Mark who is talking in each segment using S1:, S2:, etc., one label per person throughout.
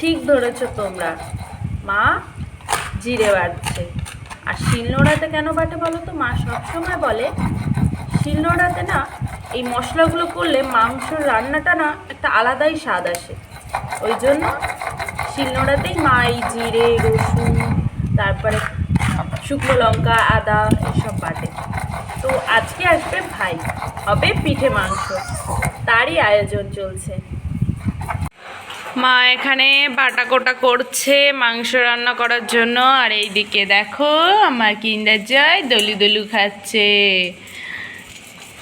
S1: ঠিক ধরেছ তোমরা। মা, জিরে বাড়ছে। আর শিলনোড়াতে কেন বাটে বলো তো? মা সবসময় বলে, শিলনোড়াতে না এই মশলাগুলো করলে মাংসর রান্নাটা না একটা আলাদাই স্বাদ আসে। ওই জন্য শিলনোড়াতেই মা এই জিরে, রসুন, তারপরে শুকনো লঙ্কা, আদা এসব বাটে। তো আজকে আসবে ভাই, হবে পিঠে মাংস। তারই আয়োজন চলছে। মা এখানে বাটা কোটা করছে, মাংস রান্না করার জন্য। আর এইদিকে দেখো, আমার কিন্ডার জয় দলু দলু খাচ্ছে।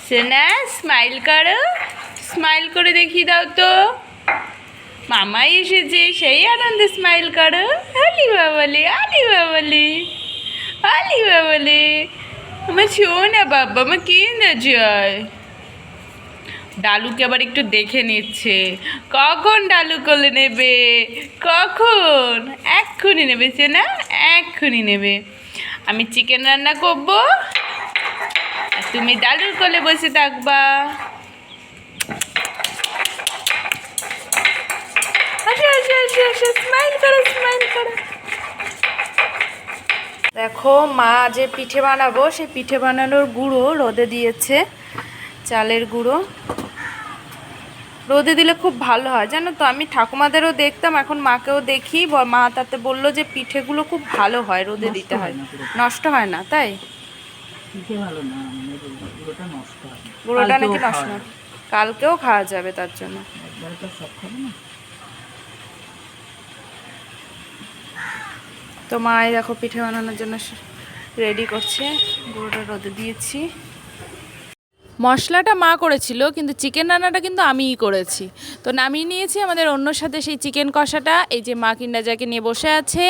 S1: সেনা স্মাইল করো। স্মাইল করে দেখিয়ে দাও তো। মামাই এসেছে, সেই আনন্দে স্মাইল করো। আলি বাবালি আলি বাবালি আলি বাবালি। আমার শোনা বাবা, আমার কিন্ডার জয়। ডালুকে আবার একটু দেখে নিচ্ছে। কখন ডালু কোলে নেবে? কখন? এক্ষুনি নেবে সে না এক্ষুনি নেবে। আমি চিকেন রান্না করব। তুমি ডালুর কোলে বসে থাকবা। দেখো, মা যে পিঠে বানাবো, সেই পিঠে বানানোর গুঁড়ো রোদে দিয়েছে, চালের গুঁড়ো। রোদে দিলে খুব ভালো হয়। জানো তো আমি ঠাকুমাদেরও দেখতাম এখন মাকেও দেখি। মা তাতে বলল যে পিঠেগুলো খুব ভালো হয় রোদে দিতে হয়। নষ্ট হয় না তাই?
S2: না মানে পুরোটা নষ্ট হয়।
S1: গুঁড়োটা নাকি
S2: কালকেও
S1: নষ্ট
S2: খাওয়া
S1: না কালকেও খাওয়া যাবে তার জন্য।
S2: তো সব
S1: তো মা এই দেখো পিঠে বানানোর জন্য রেডি করছে। গুঁড়োটা রোদে দিয়েছি। মশলাটা মা করেছিল, কিন্তু চিকেন রান্নাটা কিন্তু আমিই করেছি। তো নামিয়ে নিয়েছি আমাদের অন্য সাথে সেই চিকেন কষাটা, এই যে মা কিন্ডাজাকে নিয়ে বসে আছে,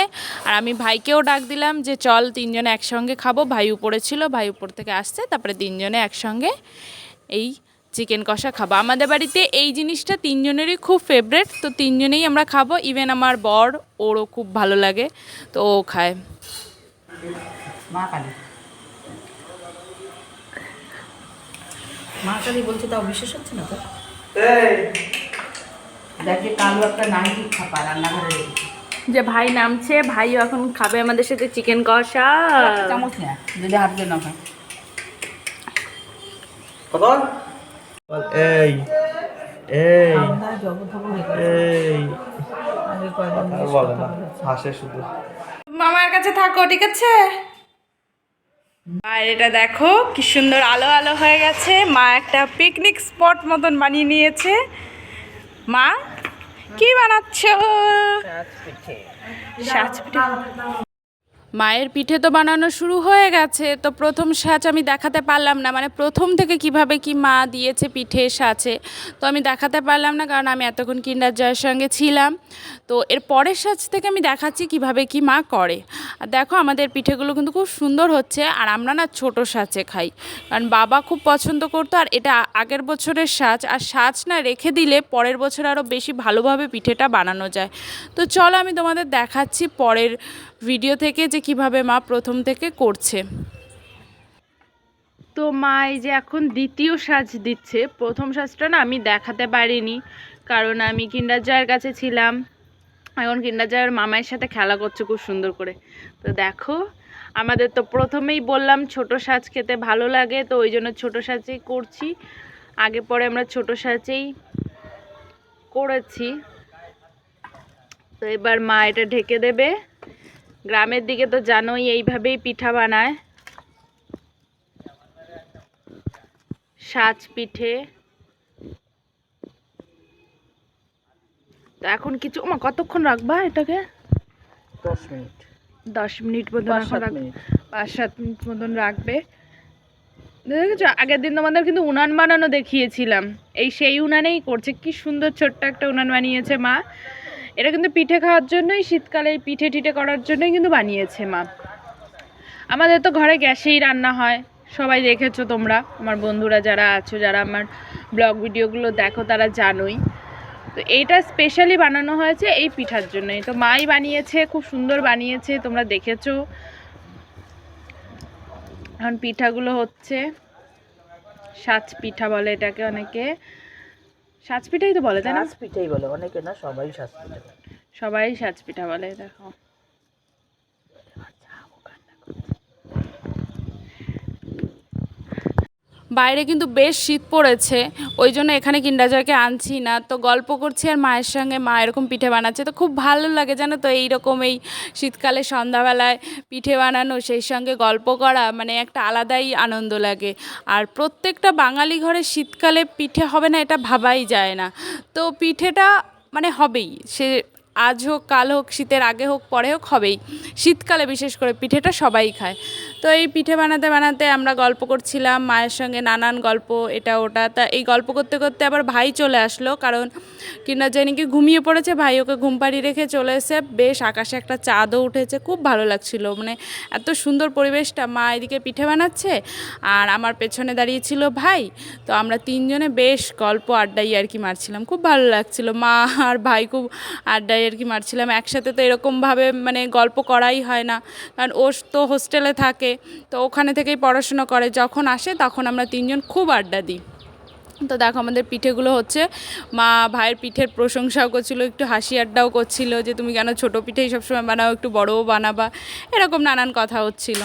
S1: আর আমি ভাইকেও ডাক দিলাম যে চল তিনজনে একসঙ্গে খাব। ভাই উপরে ছিল, ভাই উপর থেকে আসছে, তারপরে তিনজনে একসঙ্গে এই চিকেন কষা খাব। আমাদের বাড়িতে এই জিনিসটা তিনজনেরই খুব ফেভারেট তো তিনজনেই আমরা খাব। ইভেন আমার বর, ওরও খুব ভালো লাগে, তো ও খায়।
S2: মা কালী মা কালী বলছে তাও বিশ্বাস হচ্ছে না তো দেখে কালো একটা নাইটি খাপা রান্নাঘরে রেখেছে
S1: যে ভাই নামছে ভাইও এখন খাবে আমাদের সাথে চিকেন কষা।
S2: চামচ না যদি হাত দিয়ে না খায়
S3: এই এই এই। হাসে শুধু।
S1: মামার কাছে থাকো ঠিক আছে? বাইরেটা দেখো কি সুন্দর আলো আলো হয়ে গেছে। মা একটা পিকনিক স্পট মতন বানিয়ে নিয়েছে। মা কি বানাচ্ছ? সাজ পিঠে মায়ের পিঠে তো বানানো শুরু হয়ে গেছে, তো প্রথম সাজ আমি দেখাতে পারলাম না। মানে প্রথম থেকে কীভাবে কি মা দিয়েছে পিঠে সাজে, তো আমি দেখাতে পারলাম না, কারণ আমি এতক্ষণ কিন্ডার জয়ের সঙ্গে ছিলাম। তো এর পরের সাজ থেকে আমি দেখাচ্ছি কীভাবে কি মা করে। আর দেখো আমাদের পিঠেগুলো কিন্তু খুব সুন্দর হচ্ছে, আর আমরা না ছোট সাজে খাই। কারণ বাবা খুব পছন্দ করতো, আর এটা আগের বছরের সাজ। আর সাজ না রেখে দিলে পরের বছর আরও বেশি ভালোভাবে পিঠেটা বানানো যায়। তো চলো আমি তোমাদের দেখাচ্ছি পরের ভিডিও থেকে যে কীভাবে মা প্রথম থেকে করছে। তো মা এই যে এখন দ্বিতীয় সাজ দিচ্ছে, প্রথম সাজটা না আমি দেখাতে পারিনি, কারণ আমি কিন্ডার জয়ের কাছে ছিলাম। এখন কিন্ডার জয়ের মামায়ের সাথে খেলা করছে খুব সুন্দর করে। তো দেখো, আমাদের তো প্রথমেই বললাম ছোট সাজ খেতে ভালো লাগে, তো ওই জন্য ছোটো সাজেই করছি। আগে পরে আমরা ছোট সাজেই করেছি। তো এবার মা এটা ঢেকে দেবে। গ্রামের দিকে তো জানোই এইভাবেই পিঠা বানায়। সাজ পিঠে। তো এখন কিছু মা কতক্ষণ রাখবা এটাকে?
S2: দশ মিনিট।
S1: দশ মিনিট মতন
S2: পাঁচ
S1: এখন
S2: সাত মিনিট
S1: মতন রাখবে। দেখেছ? আগের দিন তোমাদের কিন্তু উনান বানানো দেখিয়েছিলাম। এই সেই উনানেই করছে। কি সুন্দর ছোট্ট একটা উনান বানিয়েছে মা। এটা কিন্তু পিঠে খাওয়ার জন্যই, শীতকালে পিঠে টিঠে করার জন্যই কিন্তু বানিয়েছে মা। আমাদের তো ঘরে গ্যাসেই রান্না হয়। সবাই দেখেছ তোমরা, আমার বন্ধুরা যারা আছো, যারা আমার ব্লগ ভিডিওগুলো দেখো, তারা জানোই। তো এইটা স্পেশালি বানানো হয়েছে এই পিঠার জন্যই। তো মাই বানিয়েছে, খুব সুন্দর বানিয়েছে, তোমরা দেখেছ। এখন পিঠাগুলো হচ্ছে, সাজ পিঠা বলে এটাকে অনেকে। সাজ পিঠাই তো বলে তাই না
S2: সাজপিঠাই বলে অনেকে না সবাই সাজপিঠা বলে।
S1: সবাই সাজপিঠা বলে দেখো বাইরে কিন্তু বেশ শীত পড়েছে, ওই জন্য এখানে কিন্ডাজয়কে আনছি না। তো গল্প করছি আর মায়ের সঙ্গে, মা এরকম পিঠে বানাচ্ছে। তো খুব ভালো লাগে, জানো তো, এইরকম এই শীতকালে সন্ধ্যাবেলায় পিঠে বানানো, সেই সঙ্গে গল্প করা মানে একটা আলাদাই আনন্দ লাগে। আর প্রত্যেকটা বাঙালি ঘরে শীতকালে পিঠে হবে না, এটা ভাবাই যায় না। তো পিঠেটা মানে হবেই, সে আজ হোক, কাল হোক, শীতের আগে হোক, পরে হোক, হবেই। শীতকালে বিশেষ করে পিঠেটা সবাই খায়। তো এই পিঠে বানাতে বানাতে আমরা গল্প করছিলাম, মায়ের সঙ্গে নানান গল্প, এটা ওটা। তা এই গল্প করতে করতে আবার ভাই চলে আসলো, কারণ কিনা জানিকে ঘুমিয়ে পড়েছে, ভাই ওকে ঘুম পাড়িয়ে রেখে চলে এসে বেশ আকাশে একটা চাঁদও উঠেছে, খুব ভালো লাগছিল। মানে এত সুন্দর পরিবেশটা, মা এদিকে পিঠে বানাচ্ছে আর আমার পেছনে দাঁড়িয়েছিল ভাই। তো আমরা তিনজনে বেশ গল্প আড্ডাই আর কি মারছিলাম, খুব ভালো লাগছিল। মা আর ভাই খুব আড্ডাই আর কি মারছিলাম। একসাথে তো এরকমভাবে মানে গল্প করাই হয় না, কারণ ও তো হোস্টেলে থাকে তো ওখানে থেকেই পড়াশোনা করে। যখন আসে তখন আমরা তিনজন খুব আড্ডা দিই। তো দেখো আমাদের পিঠেগুলো হচ্ছে, মা ভাইয়ের পিঠের প্রশংসাও করছিল, একটু হাসি আড্ডাও করছিল যে, তুমি কেন ছোটো পিঠেই সবসময় বানাও, একটু বড়ও বানাবা? এরকম নানান কথা হচ্ছিল।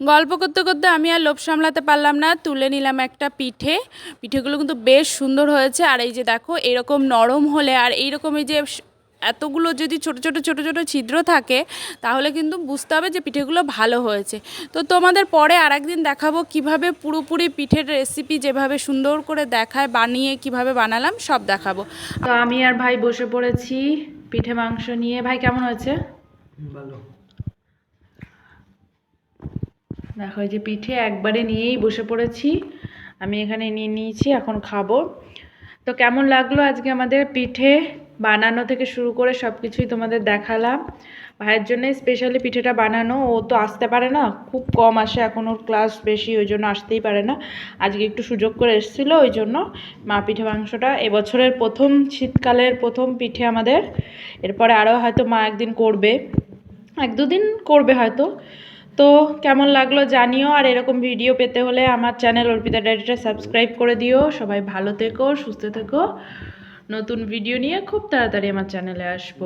S1: গল্প করতে করতে আমি আর লোভ সামলাতে পারলাম না। তুলে নিলাম একটা পিঠে। পিঠেগুলো কিন্তু বেশ সুন্দর হয়েছে। আর এই যে দেখো, এরকম নরম হলে আর এইরকম এই যে এতগুলো যদি ছোট ছোট ছোট ছোট ছিদ্র থাকে তাহলে কিন্তু বুঝতে হবে যে পিঠেগুলো ভালো হয়েছে। তো তোমাদের পরে আর একদিন দেখাবো কীভাবে পুরোপুরি পিঠের রেসিপি যেভাবে সুন্দর করে দেখায় বানিয়ে কীভাবে বানালাম সব দেখাবো। তো আমি আর ভাই বসে পড়েছি পিঠে মাংস নিয়ে। ভাই কেমন হয়েছে?
S3: ভালো।
S1: দেখো যে পিঠে একবারে নিয়েই বসে পড়েছি। আমি এখানে নিয়ে নিয়েছি এখন খাব। তো কেমন লাগল আজকে আমাদের পিঠে? বানানো থেকে শুরু করে সব কিছুই তোমাদের দেখালাম। ভাইয়ের জন্য স্পেশালি পিঠেটা বানানো, ও তো আসতে পারে না, খুব কম আসে, এখন ওর ক্লাস বেশি, ওই জন্য আসতেই পারে না। আজকে একটু সুযোগ করে এসেছিল, ওই জন্য মা পিঠে মাংসটা, এবছরের প্রথম, শীতকালের প্রথম পিঠে আমাদের। এরপরে আরও হয়তো মা একদিন করবে, এক দুদিন করবে হয়তো। তো কেমন লাগল জানিও, আর এরকম ভিডিও পেতে হলে আমার চ্যানেল অর্পিতা ডায়েরিটা সাবস্ক্রাইব করে দিও। সবাই ভালো থেকো, সুস্থ থেকো। নতুন ভিডিও নিয়ে খুব তাড়াতাড়ি আমার চ্যানেলে আসব।